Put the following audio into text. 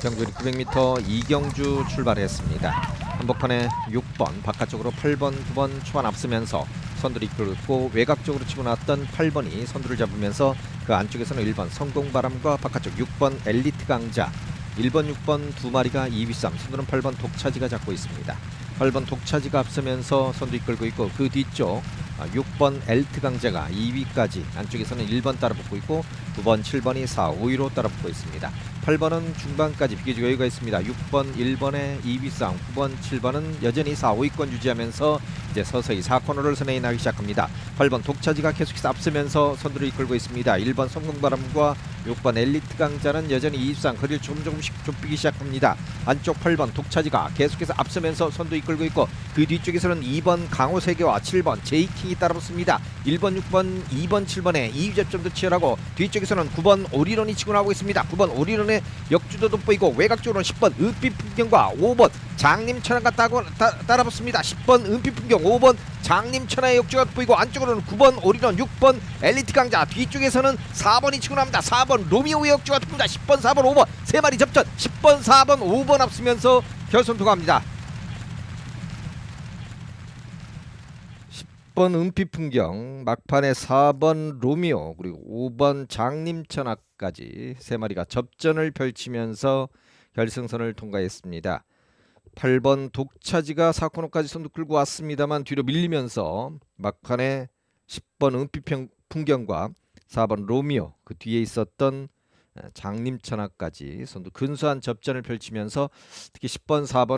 경주 900m 이경주 출발했습니다. 한복판에 6번 바깥쪽으로 8번 9번 초반 앞서면서 선두를 이끌고 외곽 쪽으로 치고 나왔던 8번이 선두를 잡으면서 그 안쪽에서는 1번 성공바람과 바깥쪽 6번 엘리트 강자 1번 6번 두 마리가 2위 싸움 선두는 8번 독차지가 잡고 있습니다. 8번 독차지가 앞서면서 선두 이끌고 있고 그 뒤쪽 아, 6번 엘트 강자가 2위까지 안쪽에서는 1번 따라붙고 있고 9번 7번이 4, 5위로 따라붙고 있습니다. 8번은 중반까지 비교적 여유가 있습니다. 6번 1번의 2위 싸움 9번 7번은 여전히 4, 5위권 유지하면서 이제 서서히 4코너를 선행해 나기 시작합니다. 8번 독차지가 계속해서 앞서면서 선두를 이끌고 있습니다. 1번 성공바람과 6번 엘리트 강자는 여전히 2위상 거리를 조금 조금씩 좁히기 시작합니다. 안쪽 8번 독차지가 계속해서 앞서면서 선두 이끌고 있고 그 뒤쪽에서는 2번 강호세계와 7번 제이킹이 따라붙습니다. 1번, 6번, 2번, 7번의 2위 접점도 치열하고 뒤쪽에서는 9번 오리론이 치고 나오고 있습니다. 9번 오리론의 역주도 돋보이고 외곽쪽으로는 10번 은빛 풍경과 5번 장님 천안가 따고 따, 따라붙습니다. 10번 은빛 풍경, 5번 장님 천안의 역주가 돋보이고 안쪽으로는 9번 오리론, 6번 엘리트 강자 뒤쪽에서는 4번이 치고 나옵니다. 4번 로미오의 역주가 돋보입니다. 10번, 4번, 5번 세 마리 접전 10번, 4번, 5번 앞서면서 결선 통과합니다. 10번 은빛 풍경, 막판에 4번 로미오 그리고 5번 장림천하까지 세 마리가 접전을 펼치면서 결승선을 통과했습니다. 8번 독차지가 4코너까지 선두 끌고 왔습니다만 뒤로 밀리면서 막판에 10번 은빛 평- 풍경과 4번 로미오 그 뒤에 있었던 장림천하까지 선두 근소한 접전을 펼치면서 특히 10번 4번